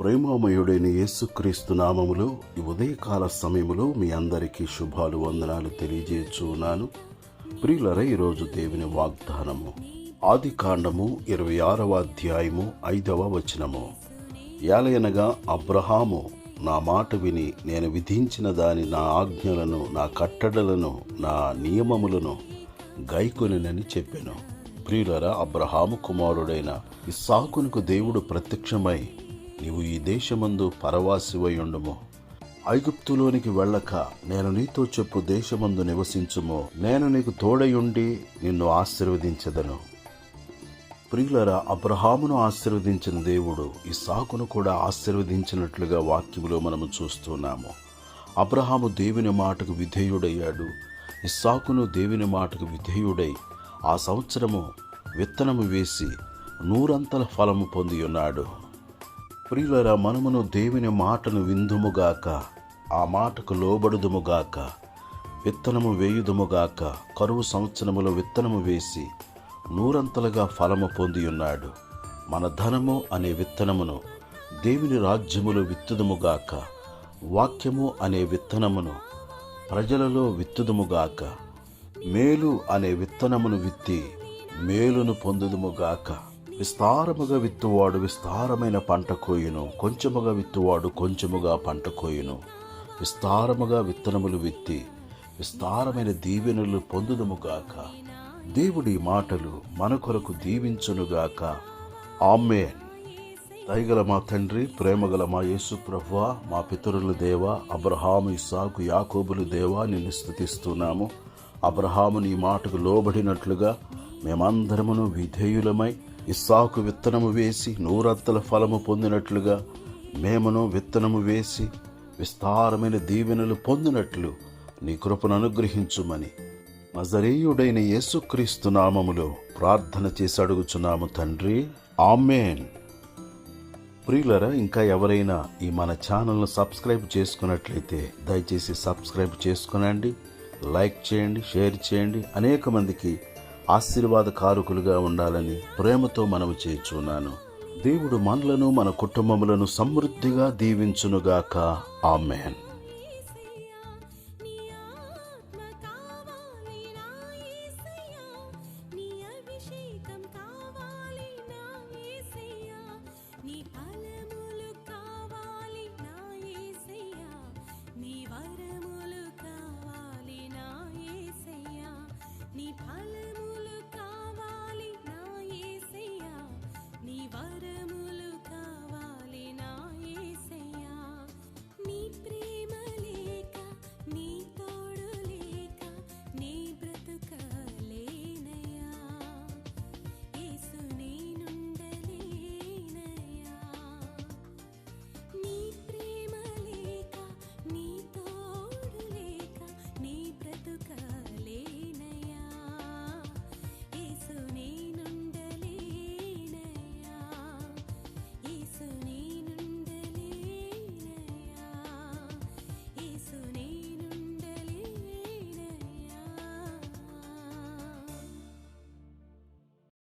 ప్రేమామయుడైన యేసుక్రీస్తు నామములో ఈ ఉదయకాల సమయములో మీ అందరికీ శుభాలు వందనాలు తెలియజేస్తున్నాను ప్రియులర ఈరోజు దేవుని వాగ్దానము ఆది కాండము ఇరవై ఆరవ అధ్యాయము ఐదవ వచనము. ఏలయనగా అబ్రహాము నా మాట విని నేను విధించిన దాని నా ఆజ్ఞలను నా కట్టడలను నా నియమములను గైకొనినని చెప్పాను. ప్రియులరా అబ్రహాము కుమారుడైన ఇస్సాకునకు దేవుడు ప్రత్యక్షమై నీవు ఈ దేశమందు పరవాసివై ఉండము ఐగుప్తులోనికి వెళ్ళక నేను నీతో చెప్పు దేశమందు నివసించుము. నేను నీకు తోడయుండి నిన్ను ఆశీర్వదించదను. ప్రియులరా అబ్రహామును ఆశీర్వదించిన దేవుడు ఇస్సాకును కూడా ఆశీర్వదించినట్లుగా వాక్యములో మనము చూస్తున్నాము. అబ్రహాము దేవుని మాటకు విధేయుడయ్యాడు. ఇస్సాకును దేవుని మాటకు విధేయుడై ఆ సంవత్సరము విత్తనము వేసి నూరంతల ఫలము పొంది ఉన్నాడు ప్రియులరా మనమును దేవుని మాటను విందుముగాక ఆ మాటకు లోబడుదుముగాక విత్తనము వేయుదుముగాక కరువు సంవత్సరములో విత్తనము వేసి నూరంతలుగా ఫలము పొంది ఉన్నాడు మన ధనము అనే విత్తనమును దేవుని రాజ్యములో విత్తుదుముగాక వాక్యము అనే విత్తనమును ప్రజలలో విత్తుదుముగాక మేలు అనే విత్తనమును విత్తి మేలును పొందుదుముగాక. విస్తారముగా విత్తువాడు విస్తారమైన పంట కోయును. కొంచెముగా విత్తువాడు కొంచెముగా పంట కోయును. విస్తారముగా విత్తనములు విత్తి విస్తారమైన దీవెనలు పొందుదముగాక దేవుడి మాటలు మన కొరకు దీవించునుగాక ఆమెన్. దయగల మా తండ్రి ప్రేమగల మా యేసు ప్రభువ మా పితరుల దేవ అబ్రహాము ఇసాకు యాకోబులు దేవ నిన్ను స్థుతిస్తున్నాము అబ్రహాము నీ మాటకు లోబడినట్లుగా మేమందరమును విధేయులమై ఇస్సాకు విత్తనము వేసి నూరత్తల ఫలము పొందినట్లుగా మేమును విత్తనము వేసి విస్తారమైన దీవెనలు పొందినట్లు నీ కృపను అనుగ్రహించుమని నజరేయుడైన యేసుక్రీస్తు నామములో ప్రార్థన చేసి అడుగుచున్నాము తండ్రి. ఆమెన్. ప్రియులరా ఇంకా ఎవరైనా ఈ మన ఛానల్ను సబ్స్క్రైబ్ చేసుకున్నట్లయితే దయచేసి సబ్స్క్రైబ్ చేసుకునండి లైక్ చేయండి షేర్ చేయండి. అనేక మందికి ఆశీర్వాద కారుకులుగా ఉండాలని ప్రేమతో మనవి చేయుచున్నాను. దేవుడు మనలను మన కుటుంబములను సమృద్ధిగా దీవించునుగాక. ఆమెన్.